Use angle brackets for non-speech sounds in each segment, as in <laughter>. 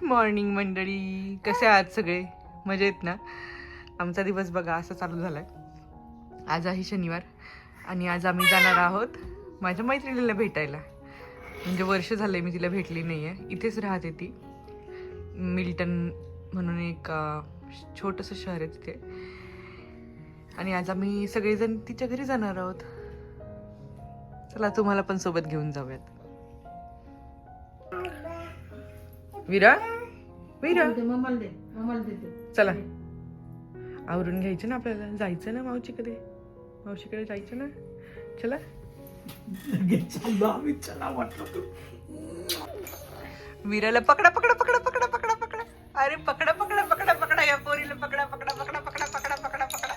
Good morning मंडळी. कसे आहात सगळे? मजेत ना? आमचा दिवस बघा असा चालू झालाय. आज आहे शनिवार आणि आज आम्ही जाणार आहोत माझ्या मैत्रिणीला भेटायला. म्हणजे वर्ष झालंय मी तिला भेटली नाही आहे इथेच राहते ती. मिल्टन म्हणून एक छोटंसं शहर आहे तिथे. आणि आज आम्ही सगळेजण तिच्या घरी जाणार आहोत. चला तुम्हाला पण सोबत घेऊन जाऊयात. विरा? विरा चला आवरून घ्यायचं ना आपल्याला जायचं ना मावशीकडे मावशीकडे जायचं ना चला वीराला पकडा पकडा पकडा पकडा पकडा पकडा अरे पकडा पकडा पकडा पकडा या पोरीला पकडा पकडा पकडा पकडा पकडा पकडा पकडा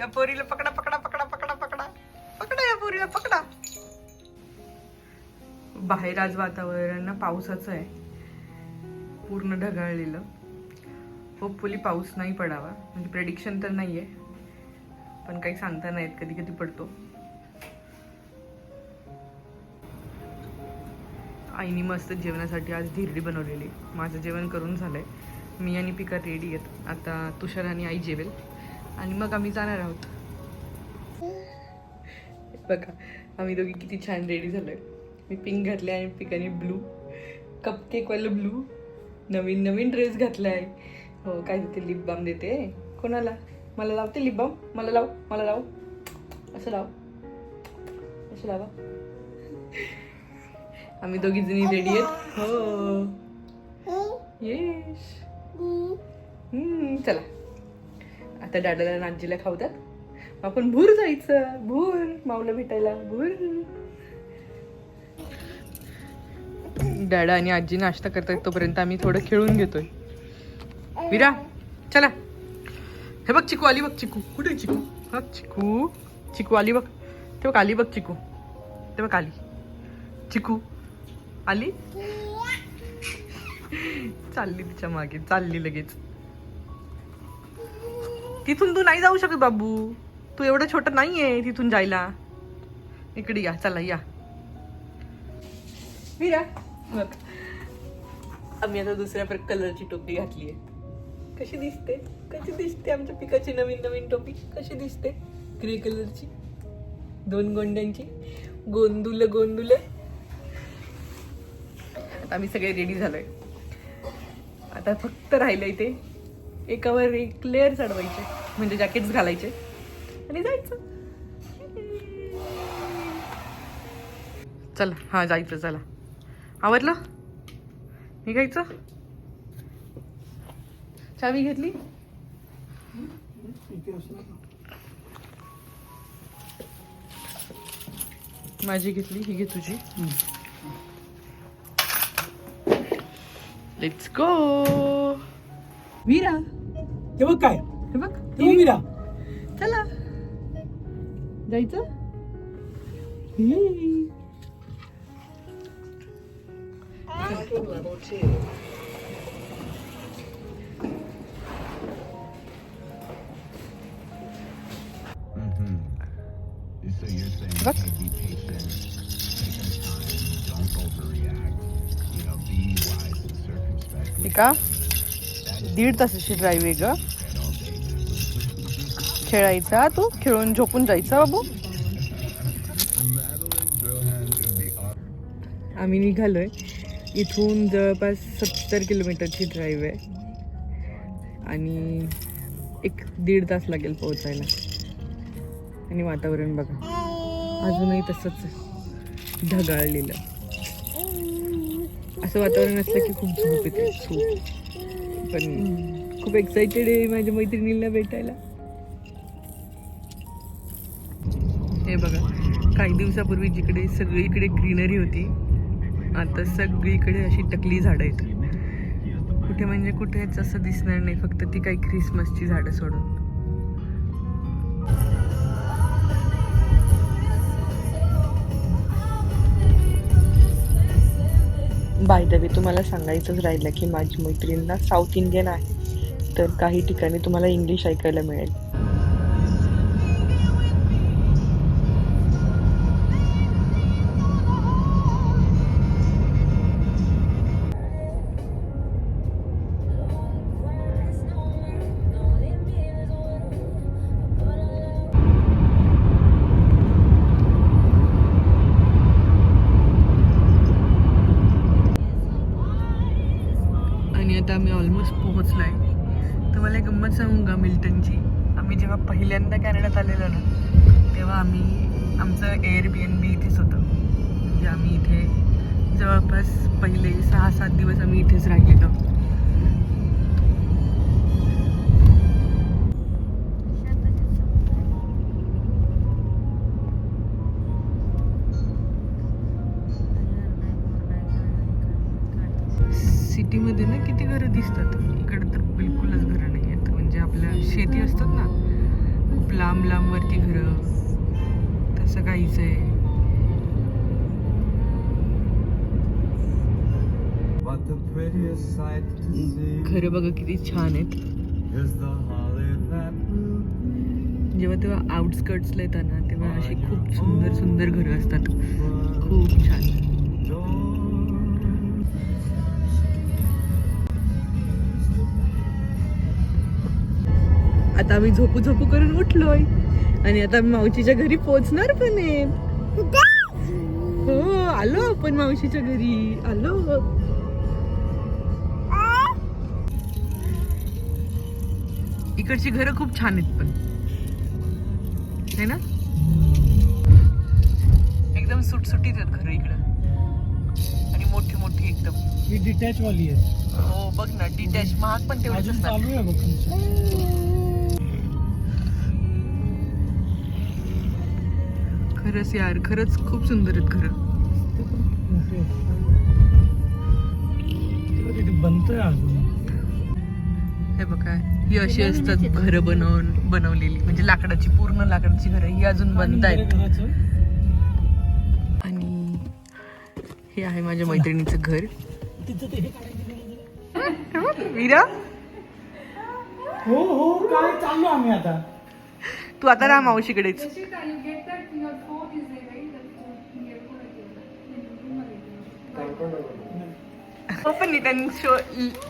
या पोरीला पकडा पकडा पकडा पकडा पकडा पकडा या पोरीला पकडा बाहेर आज वातावरण ना पावसाचं आहे पूर्ण ढगाळलेलं. होपफुली पाऊस नाही पडावा. म्हणजे प्रेडिक्शन तर नाही आहे पण काही सांगता नाहीत कधी कधी पडतो. आईने मस्त जेवणासाठी आज धिरडी बनवलेली. माझं जेवण करून झालंय. मी आणि पिका रेडी आहेत. आता तुषार आणि आई जेवेल. आणि मग आम्ही जाणार आहोत. बघा आम्ही दोघी किती छान रेडी झालोय. मी पिंक घातले आणि पिकाने ब्लू कपकेकवालं ब्लू नवीन नवीन ड्रेस घातलाय. हो काय देते लिप बाम देते. कोणाला? मला लावते लिप बाम मला लाव मला लाव. असं लाव. असं लावा. आम्ही दोघी जणी रेडी आहेत. हो. येस चला. आता दादाला नाजीला खावतात आपण भूर जायचं. भूर माऊला भेटायला. भूर. डॅडा आणि आजी नाश्ता करतात तोपर्यंत आम्ही थोडं खेळून घेतोय. विरा चला. हे बघ चिकू आली बघ चिकू. कुठे चिकू? हा चिकू. चिकू आली बघ. ते बघ आली बघ चिकू. ते बघ आली. चिकू आली? चालली तिच्यामागे चालली लगेच. तिथून तू नाही जाऊ शकत बाबू. तू एवढं छोटं नाहीये तिथून जायला. इकडे या चला या. विरा बघ. आम्ही आता दुसऱ्या कलरची टोपी घातली आहे कशी दिसते? कशी दिसते आमच्या पिकाची नवीन नवीन टोपी? कशी दिसते? ग्रे कलरची. दोन गोंड्यांची. गोंदुल गोंदुल. आता आम्ही सगळे रेडी झालोय. आता फक्त राहिलंय ते एकावर एक लेअर चढवायचे. म्हणजे जॅकेट्स घालायचे. आणि जायचं. चला हा जायचं चला. आवडलं निघायचं चावी घेतली? माझी घेतली ही घे तुझी. Let's go Veera. ते बघ काय? हे बघ ते बघ मीरा चला. जायचं? Mm-hmm. So you're saying Look. hey, be patient, take your time, don't overreact. You know, be wise and circumspect. with एका That is दीड तासाची ड्राईव्ह आहे ग said all day. खेळायचा तू खेळून झोपून जायचा बाबू Madeline Brohan is the author. आम्ही निघालोय इथून जवळपास सत्तर किलोमीटरची ड्राईव्ह आहे. आणि एक दीड तास लागेल पोहोचायला. आणि वातावरण बघा. अजूनही तसंच ढगाळलेलं. असं वातावरण असलं की खूप झोप येते. खूप. पण खूप एक्साइटेड आहे माझ्या मैत्रिणीला भेटायला. हे बघा. काही दिवसापूर्वी जिकडे सगळीकडे ग्रीनरी होती. आता सगळीकडे अशी टकली झाडं आहेत. कुठे म्हणजे कुठेच असं दिसणार नाही फक्त ती काही ख्रिसमसची झाडं सोडून. बाय द वे तुम्हाला सांगायचंच राहिलं की माझी मैत्रीण साऊथ इंडियन आहे. तर काही ठिकाणी तुम्हाला इंग्लिश ऐकायला मिळेल. आता आम्ही ऑलमोस्ट पोहोचलो आहे तुम्हाला एक गंमत सांगू का मिल्टनची? आम्ही जेव्हा पहिल्यांदा कॅनडात आलेलो ना तेव्हा आम्ही आमचं एअर बी एन बी इथेच होतं. म्हणजे आम्ही इथे जवळपास पहिले सहा सात दिवस आम्ही इथेच राहिलेलो. घरं दिसतात. इकडे तर बिलकुलच घरं नाही आहेत. म्हणजे आपल्या शेती असतात ना खूप लांब लांब वरती घरं. तसं काहीच आहे. घरं बघा किती छान आहेत. जेव्हा तेव्हा आउटस्कर्ट्सला येतात ना तेव्हा अशी खूप सुंदर सुंदर घरं असतात. खूप छान. आता आम्ही झोपू झोपू करून उठलोय. आणि आता मावशीच्या घरी पोहोचणार पण आहे. हो आलो आपण मावशीच्या घरी. आलो. इकडची घरं खूप छान आहेत पण. है ना? एकदम सुटसुटीत आहेत घरं इकडं. आणि मोठी मोठी एकदम. ही डिटॅच वाली आहे हो बघ ना डिटॅच महाग पण तेवढंच असतात. चालू आहे बघ खरंच यार खरंच खूप सुंदर आहेत अजून. हे बघा ही अशी असतात घरं बनवून बनवलेली. म्हणजे लाकडाची पूर्ण लाकडाची घरं ही अजून बनत आहेत आणि हे आहे माझ्या मैत्रिणीचं घर. हे वीरा? हो हो काय चाललो आम्ही आता? तू आता राहा मावशीकडेच. Open it and show.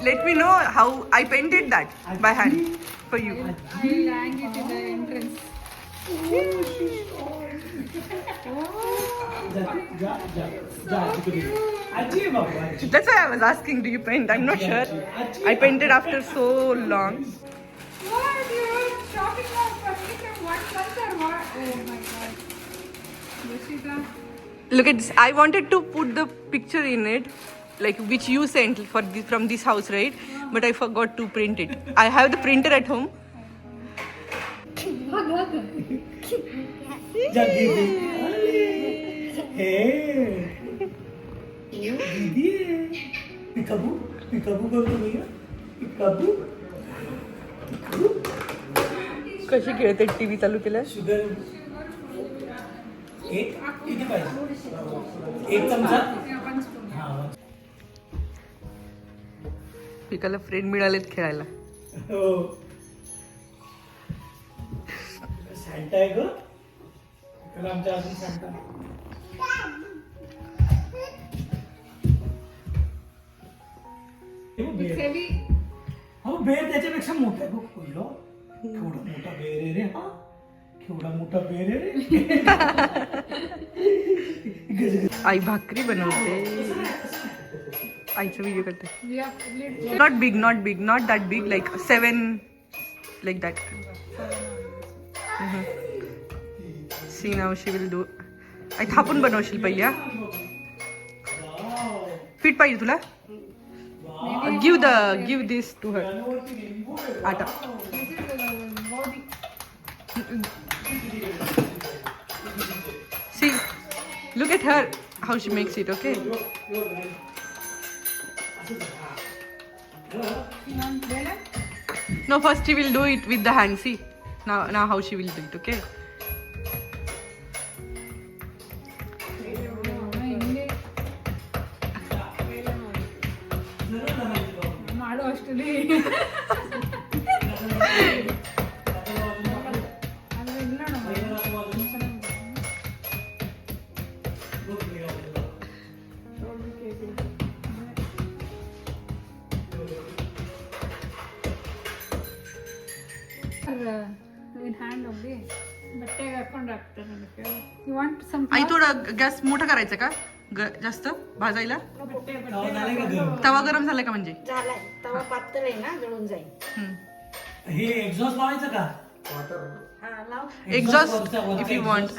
Let me know how I painted that by hand for you. I it in the entrance. That's why I was asking, do you paint? I'm not sure. I painted after so long. What? You're shopping for furniture? Month or what? Oh my god. Yoshida. Look at this. I wanted to put the picture in it, like which you sent for this, from this house, right? But I forgot to print it. I have the printer at home. जा दीदी हे ओ दीदी पिकाबू पिकाबू करतो भैया पिकाबू कशी खेळते TV चालू केलं शुगर एक किती पाहिजे? एक चमचा? हा. पिकाला फ्रेंड मिळालेत खेळायला. हो. सॅन्टा आहे ग. इकडे आमच्या अजून सॅन्टा हे बेर. हो त्याच्यापेक्षा मोठा आहे बघ पहिलं. केवढा मोठा बेर आहे रे. हा. केवढा मोठा बेर आहे. आई भाकरी बनवते. आईचा व्हिडिओ करते. Not big not big not that big like seven like that see now she will do आई थापून बनवशील पहिली हा फिट पाहिजे तुला? Give the give this to her atta. See, look at her, how she makes it, okay? No, first she will do it with the hand, see? Now, now how she will do it, okay? आई थोडा gas मोठा करायचा का? ग- जास्त? भाजायला? तवा गरम? तवा गरम झाला का म्हणजे? झालाय. तवा पातळ आहे ना जळून जाईल. हम्म. हे एक्झॉस्ट लावायचं का? हा लाव. Exhaust if you. वॉन्ट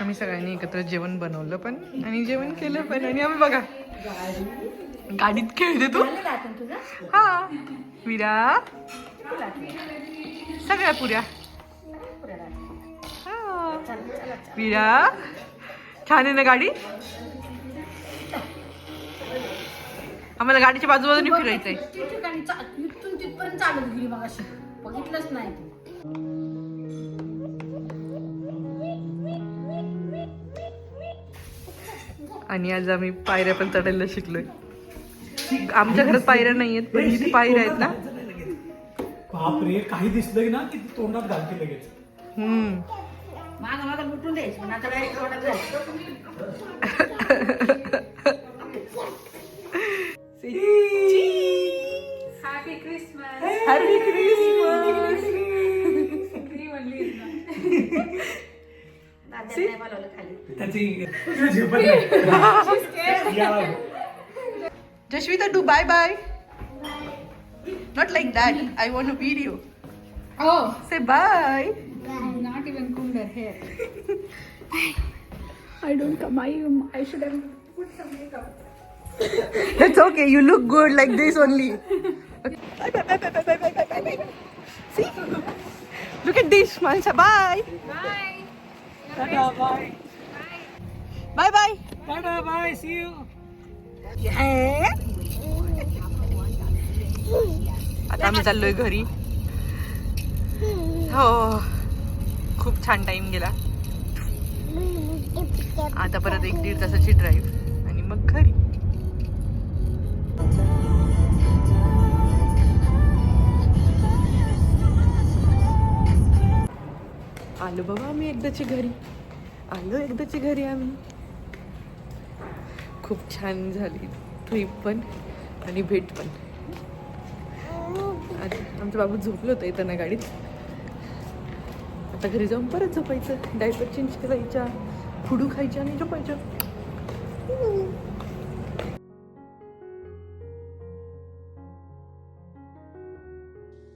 आम्ही सगळ्यांनी एकत्र जेवण बनवलं पण आणि जेवण केलं पण आणि आम्ही बघा. गाडीत खेळते तू? हा. विरा सगळ्या पुऱ्या. हा. विरा छान आहे ना गाडी? आम्हाला गाडीच्या बाजूबाजूने फिरायचंय. इथून तिथपर्यंत चालत गेली मग अशी बघितलंच नाही तू. आणि आज आम्ही पायऱ्या पण चढायला शिकलोय. आमच्या घरात पायऱ्या नाहीयेत पण जिथे पायऱ्या आहेत ना? बापरे काही दिसलं की ना की ती तोंडात घालते लगेच. हम्म. माग माग लुटून द्यायची पण आता डायरेक्ट रोडात जायचं. <laughs> bye bye. Not like that. I want a video. Oh. Say bye. Not even combed her hair. <laughs> I don't come. I, um, I should have put some makeup. <laughs> That's okay. You look good like this only. Okay. Bye, bye, bye, bye, bye, bye, bye, bye, bye. See? Look at this, Mansha. Bye. Bye. bye bye bye. Bye. Bye, bye. Bye, bye, bye. See you. Yeah. आता आम्ही चाललोय घरी. हो. खूप छान time गेला. आता परत एक दीड तासाची ड्राईव्ह आणि मग घरी. आलो बाबा आम्ही एकदाची घरी. आलो एकदाची घरी आम्ही. खूप छान झाली ट्रिप पण आणि भेट पण. आमचं बाबू झोपलं होतं येताना गाडीत. आता घरी जाऊन परत झोपायचं. डायपर चेंज करायच्या फुडू खायच्या आणि झोपायच्या.